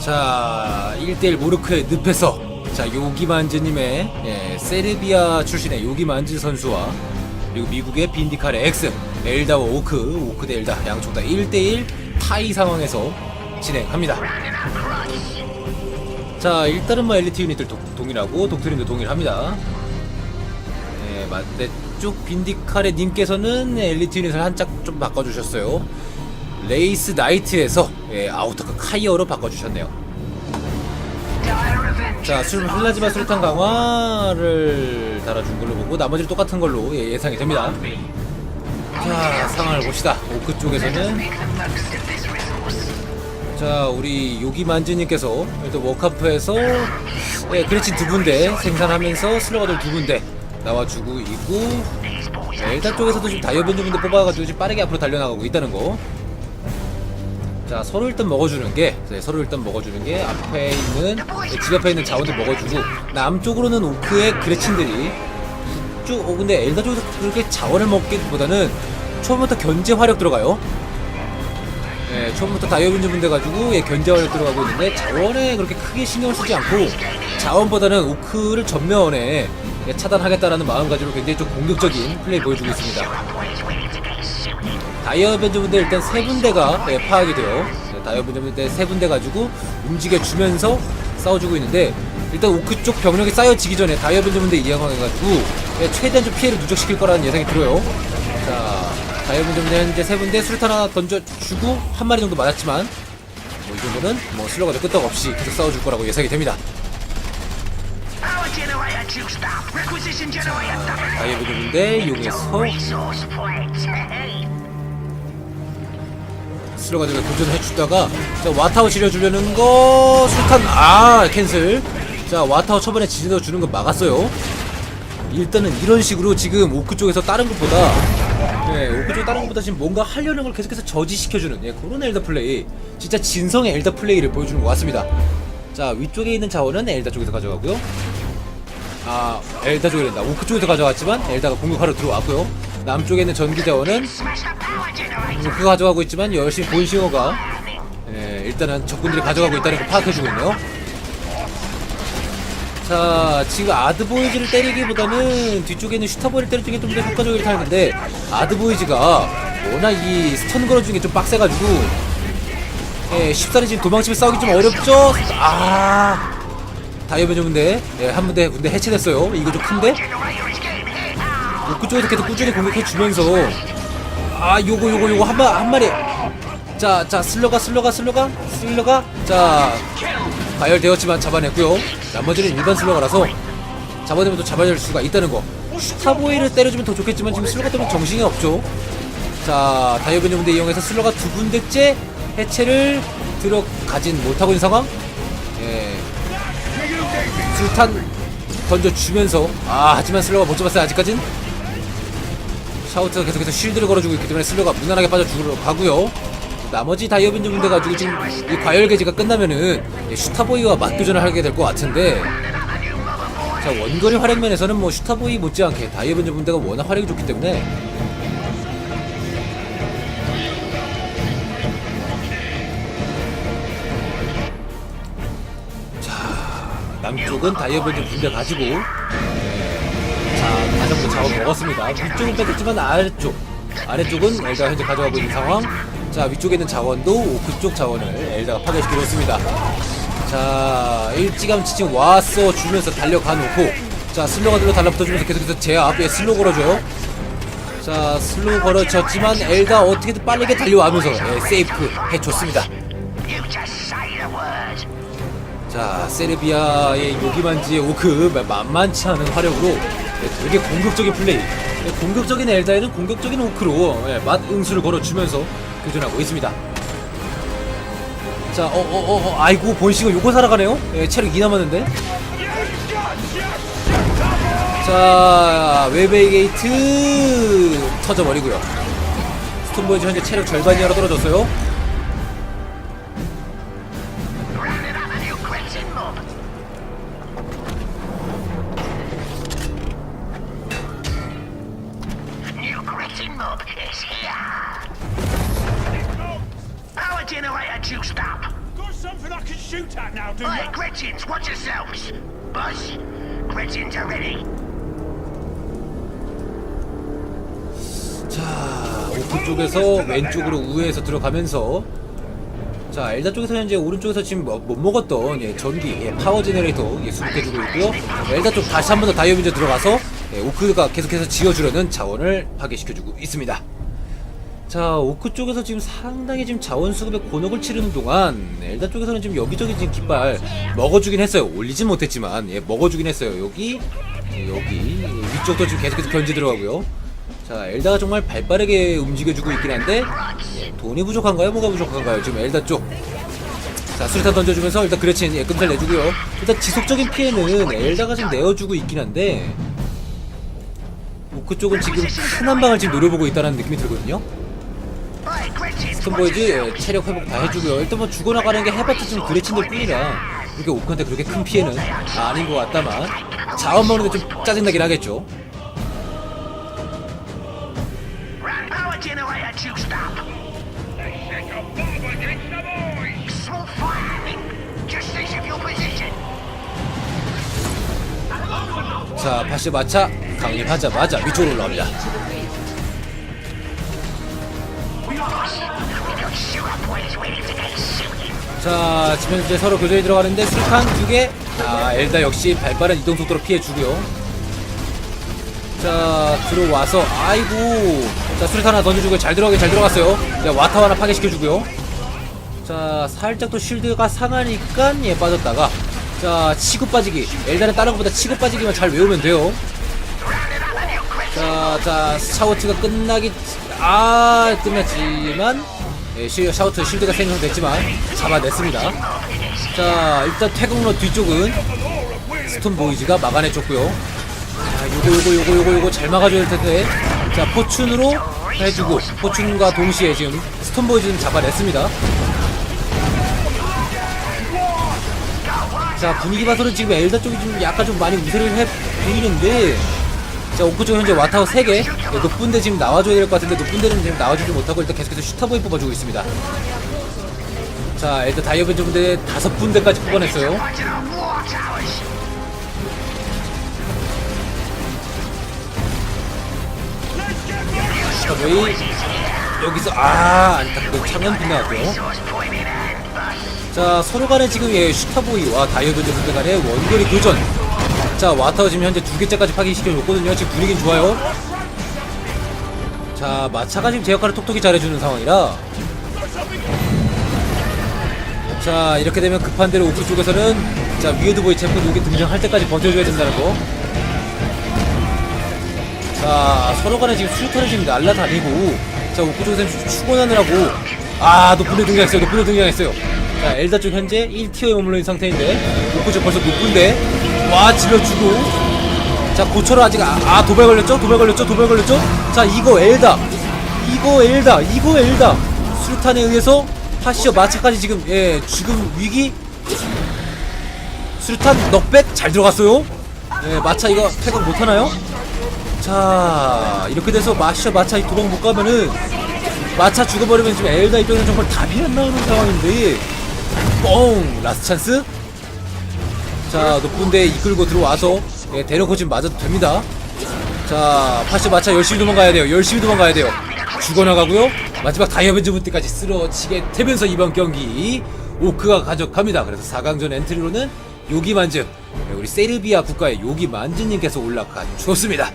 자, 1대1 모르크의 늪에서 자, 요기만즈님의 예, 세르비아 출신의 요기만즈 선수와 그리고 미국의 빈디칼의 X, 엘다와 오크, 오크 대 엘다 양쪽 다 1대1 타이 상황에서 진행합니다. 자, 일단은 뭐 엘리트 유닛들 도- 동일하고 독트린도 동일합니다. 네, 맞네. 쭉 빈디칼의 님께서는 엘리트 유닛을 한짝 좀 바꿔주셨어요. 레이스 나이트에서 예, 아우터카 카이어로 바꿔주셨네요. 자, 술 플라즈마 수류탄 강화를 달아준 걸로 보고 나머지는 똑같은 걸로 예, 예상이 됩니다. 자, 상황을 봅시다. 오크 쪽에서는 자, 우리 요기 만지님께서 일단 워카프에서 예, 그레친 두 군데 생산하면서 슬러거들 두 군데 나와주고 있고 네, 일단 쪽에서도 지금 다이어 변조 분들 뽑아가지고 지금 빠르게 앞으로 달려나가고 있다는 거. 자, 서로 일단 먹어주는 게, 네, 서로 일단 먹어주는 게 앞에 있는 네, 집 앞에 있는 자원들 먹어주고 남쪽으로는 오크의 그레친들이 쭉. 어, 근데 엘다 쪽에서 그렇게 자원을 먹기보다는 처음부터 견제 화력 들어가요. 예, 처음부터 다이어 변조분 돼가지고 예, 견제 화력 들어가고 있는데 자원에 그렇게 크게 신경을 쓰지 않고 자원보다는 오크를 전면에 예, 차단하겠다라는 마음가짐으로 굉장히 좀 공격적인 플레이 보여주고 있습니다. 다이어 변조분들 일단 세 군데가 예, 파악이 돼요. 네, 다이어 변조분들 세 군데 가지고 움직여주면서 싸워주고 있는데 일단 오크 쪽 병력이 쌓여지기 전에 다이어 변조분들 이양해가지고 예, 최대한 좀 피해를 누적시킬 거라는 예상이 들어요. 자, 다이어 변조분들 현재 세 군데 수류탄 하나 던져주고 한 마리 정도 맞았지만 뭐 이 정도는 뭐 슬러가도 끄떡 없이 계속 싸워줄 거라고 예상이 됩니다. Double. 다이어 변조분들 이용해서 쓸어가지고 도전을 해주다가 자 와타오 지려주려는 거 술탄 아 캔슬. 자 와타오 초반에 지져 주는 거 막았어요. 일단은 이런 식으로 지금 오크 쪽에서 다른 것보다 네 오크 쪽 다른 것보다 지금 뭔가 하려는 걸 계속해서 저지시켜주는 예 그런 엘다 플레이. 진짜 진성의 엘다 플레이를 보여주는 것 같습니다. 자 위쪽에 있는 자원은 엘다 쪽에서 가져가고요. 아 엘다 쪽에 된다. 오크 쪽에서 가져갔지만 엘다가 공격하러 들어왔고요 남쪽에 있는 전기 자원은 Smash the power generator. 그거 가져가고 있지만 열심히 본싱어가 예, 일단은 적군들이 가져가고 있다는 걸 파악해주고 있네요. 자, 지금 아드보이즈를 때리기보다는 뒤쪽에 있는 슈터보이를 때리는 게좀더 효과적일 타는데 아드보이즈가 워낙 이 스턴 걸어주는 게좀 빡세가지고 예, 쉽사리 지금 도망치면 싸우기 좀 어렵죠? 아, 다이어변 군대 예, 한 군데 군대 해체됐어요. 이거 좀 큰데? 그쪽에서 계속 꾸준히 공격해 주면서 아 요거 요거 요거 한, 마, 한 마리 자, 자, 슬러가, 슬러가, 슬러가, 슬러가. 자, 가열되었지만 잡아냈고요. 나머지는 일반 슬러가라서 잡아내면 또 잡아낼 수가 있다는 거. 슈타보이를 때려주면 더 좋겠지만 지금 슬러가 때문에 정신이 없죠. 자, 다이어변 용대 이용해서 슬러가 두 군데째 해체를 들어가진 못하고 있는 상황. 예. 술탄 던져주면서 아 하지만 슬러가 못 잡았어요 아직까진 샤우트가 계속해서 쉴드를 걸어주고 있기 때문에 슬러가 무난하게 빠져 죽으러 가고요 나머지 다이어빈 정도 가지고 지금 이 과열 게지가 끝나면은 이 슈타보이와 맞교전을 하게 될 것 같은데 자 원거리 활약 면에서는 뭐 슈타보이 못지않게 다이어빈 정도가 워낙 활약이 좋기 때문에 남쪽은 다이어빈 군대 가지고 네. 자, 먹었습니다. 위쪽은 뺏겼지만 아래쪽. 아래쪽은 엘다가 현재 가져가고 있는 상황. 자, 위쪽에 있는 자원도 그쪽 자원을 엘다가 파괴시키고 있습니다. 자, 일찌감치 지금 왔어 주면서 달려가 놓고. 자, 슬로가 들로 달라붙어주면서 계속해서 제 앞에 슬로 걸어줘요. 자, 슬로 걸어졌지만 엘다 어떻게든 빠르게 달려와면서 예, 세이프 해줬습니다. 자, 세르비아의 요기만지의 오크 마- 만만치 않은 화력으로 예, 되게 공격적인 플레이. 예, 공격적인 엘다에는 공격적인 오크로 예, 맛 응수를 걸어주면서 교전하고 있습니다. 자, 어, 어, 어, 어 아이고 본식은 요거 살아가네요. 예, 체력 2 남았는데. 자, 웨베이 게이트 터져버리고요. 스톤보이즈 현재 체력 절반이하로 떨어졌어요. Mob is here. Power generator juiced up. Got something I can shoot at now, do you? Gretchens, watch yourselves. Buzz, Gretchens are ready. 자, 오프 쪽에서 왼쪽으로 우회해서 들어가면서 자, 엘다 쪽에서 현재 오른쪽에서 지금 뭐- 못 먹었던 예, 전기, 예, 파워 제너레이터 예, 수급해주고 있고요. 엘다 쪽 다시 한 번 더 다이어민저 들어가서 예, 오크가 계속해서 지어주려는 자원을 파괴시켜주고 있습니다. 자, 오크 쪽에서 지금 상당히 지금 자원 수급에 곤혹을 치르는 동안 엘다 쪽에서는 지금 여기저기 지금 깃발 먹어주긴 했어요. 올리진 못했지만 예, 먹어주긴 했어요. 여기, 예, 여기 예, 위쪽도 지금 계속해서 견제 들어가고요. 자, 엘다가 정말 발빠르게 움직여주고 있긴 한데 예, 돈이 부족한가요? 뭐가 부족한가요? 지금 엘다 쪽. 자, 수류탄 던져주면서 일단 그레친 예, 끔살 내주고요. 일단 지속적인 피해는 엘다가 지금 내어주고 있긴 한데 오크 쪽은 지금 큰한 방을 지금 노려보고 있다는 느낌이 들거든요. Watch 예. 체력 회복 다 해주고요. 일단 뭐 죽어나가는 게 해봤자 좀 그레친들 뿐이라 이렇게 오크한테 그렇게 큰 피해는 아닌 것 같다만 자원 먹는 게 좀 짜증나긴 하겠죠. 자, 파시 마차 강림하자마자 위쪽으로 올라옵니다. 자, 지금 이제 서로 교전이 들어가는데 술탄 두 개. 아, 엘다 역시 발빠른 이동 속도로 피해 주고요. 자, 들어와서 아이고. 자, 수류탄 하나 던져주고 잘 들어가게 잘 들어갔어요. 자, 와타 하나 파괴시켜 주고요. 자, 살짝 또 쉴드가 상하니까 예 빠졌다가 자, 치고 빠지기. 엘다는 다른 것보다 치고 빠지기만 잘 외우면 돼요. 자, 자, 샤워트가 끝나기 아 끝났지만 예, 시- 샤워트 실드가 생성됐지만 잡아냈습니다. 자, 일단 태국로 뒤쪽은 스톤 보이즈가 막아내줬고요. 자, 요거 요거 요거 요거 요거 잘 막아줘야 될 텐데. 자, 포춘으로 해주고 포춘과 동시에 지금 스톤 보이즈는 잡아냈습니다. 자, 분위기 봐서는 지금 엘다 쪽이 좀 약간 좀 많이 우세를 해 보이는데. 자, 오크 쪽 현재 와타워 3개. 높은 데 지금 나와줘야 될 것 같은데 높은 데는 지금 나와주지 못하고 일단 계속해서 슈타보이 뽑아주고 있습니다. 자, 일단 다이어벤트 분대 다섯 분대까지 뽑아냈어요. 슈타보이 여기서 아 안타깝게 창현 빗나갔고요. 자, 서로 간에 지금 예, 슈타보이와 다이어벤트 분대 간의 원거리 교전. 자, 와타워 지금 현재 두 개째까지 파괴시켜줬거든요. 지금 분위기는 좋아요. 자, 마차가 지금 제 역할을 톡톡히 잘해주는 상황이라. 자, 이렇게 되면 급한 대로 오프 쪽에서는 자, 위에드보이 챔프 녹이 등장할 때까지 버텨줘야 된다는 거. 자, 서로 간에 지금 수류탄을 지금 날라다니고, 자, 추- 추곤하느라고, 아, 높은 데 등장했어요. 높은 데 등장했어요. 자, 엘다 쪽 현재 1티어에 머물러 있는 상태인데, 쪽 벌써 높은데, 와, 질러주고, 자, 고철은 아직, 아, 아, 도발 걸렸죠? 도발 걸렸죠? 도발 걸렸죠? 자, 이거 엘다. 이거 엘다. 이거 엘다. 수류탄에 의해서 파시어 마차까지 지금, 예, 지금 위기, 수류탄 넉백 잘 들어갔어요. 예, 마차 이거 퇴각 못하나요? 자 이렇게 돼서 마샤 마차 이 도망 못 가면은 마차 죽어버리면 지금 엘다 입장에서 정말 답이 안 나오는 상황인데 뻥 라스트 찬스. 자 높은데 이끌고 들어와서 예, 대놓고 지금 맞아도 됩니다. 자 파시 마차 열심히 도망가야 돼요. 열심히 도망가야 돼요. 죽어나가고요. 마지막 다이아벤즈 분때까지 쓰러지게 되면서 이번 경기 오크가 가져갑니다. 그래서 4강전 엔트리로는 요기만즈 예, 우리 세르비아 국가의 요기만즈님께서 올라가 주었습니다